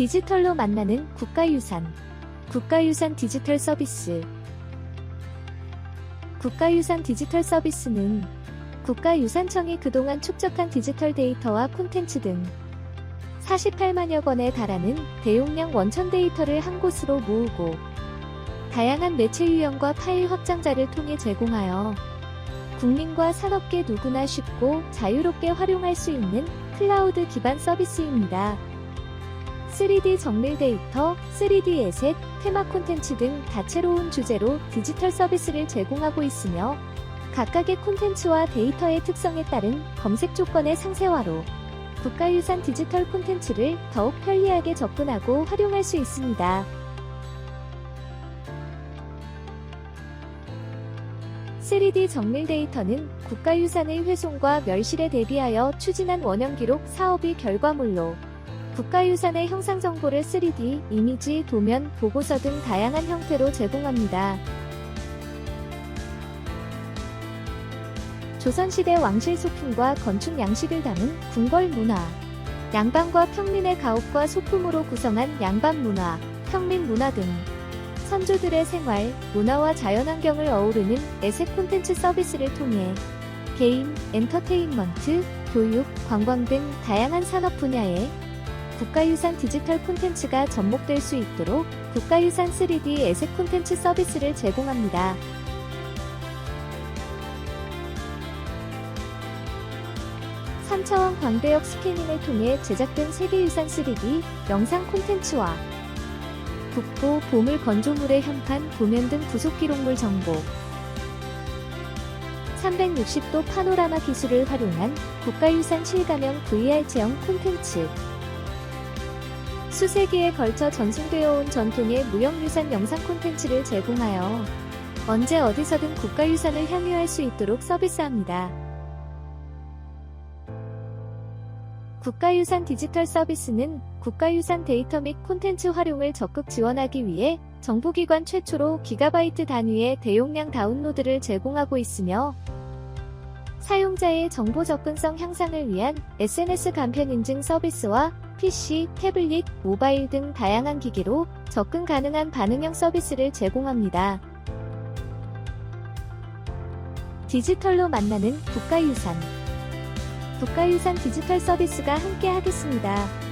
디지털로 만나는 국가유산. 국가유산 디지털 서비스. 국가유산 디지털 서비스는 국가유산청이 그동안 축적한 디지털 데이터와 콘텐츠 등 48만여 건에 달하는 대용량 원천 데이터를 한 곳으로 모으고 다양한 매체 유형과 파일 확장자를 통해 제공하여 국민과 산업계 누구나 쉽고 자유롭게 활용할 수 있는 클라우드 기반 서비스입니다. 3D 정밀 데이터, 3D 에셋, 테마 콘텐츠 등 다채로운 주제로 디지털 서비스를 제공하고 있으며 각각의 콘텐츠와 데이터의 특성에 따른 검색 조건의 상세화로 국가유산 디지털 콘텐츠를 더욱 편리하게 접근하고 활용할 수 있습니다. 3D 정밀 데이터는 국가유산의 훼손과 멸실에 대비하여 추진한 원형 기록 사업의 결과물로 국가유산의 형상 정보를 3D, 이미지, 도면, 보고서 등 다양한 형태로 제공합니다. 조선시대 왕실 소품과 건축 양식을 담은 궁궐 문화, 양반과 평민의 가옥과 소품으로 구성한 양반 문화, 평민 문화 등 선조들의 생활, 문화와 자연환경을 어우르는 에셋 콘텐츠 서비스를 통해 게임, 엔터테인먼트, 교육, 관광 등 다양한 산업 분야에 국가유산 디지털 콘텐츠가 접목될 수 있도록 국가유산 3D 에셋 콘텐츠 서비스를 제공합니다. 삼차원 광대역 스캐닝을 통해 제작된 세계유산 3D 영상 콘텐츠와 국보, 보물 건조물의 현판, 도면 등 부속 기록물 정보 360도 파노라마 기술을 활용한 국가유산 실가명 VR 체험 콘텐츠 수세기에 걸쳐 전승되어 온 전통의 무형유산 영상 콘텐츠를 제공하여 언제 어디서든 국가유산을 향유할 수 있도록 서비스합니다. 국가유산 디지털 서비스는 국가유산 데이터 및 콘텐츠 활용을 적극 지원하기 위해 정부기관 최초로 기가바이트 단위의 대용량 다운로드를 제공하고 있으며 사용자의 정보 접근성 향상을 위한 SNS 간편 인증 서비스와 PC, 태블릿, 모바일 등 다양한 기기로 접근 가능한 반응형 서비스를 제공합니다. 디지털로 만나는 국가유산. 국가유산 디지털 서비스가 함께 하겠습니다.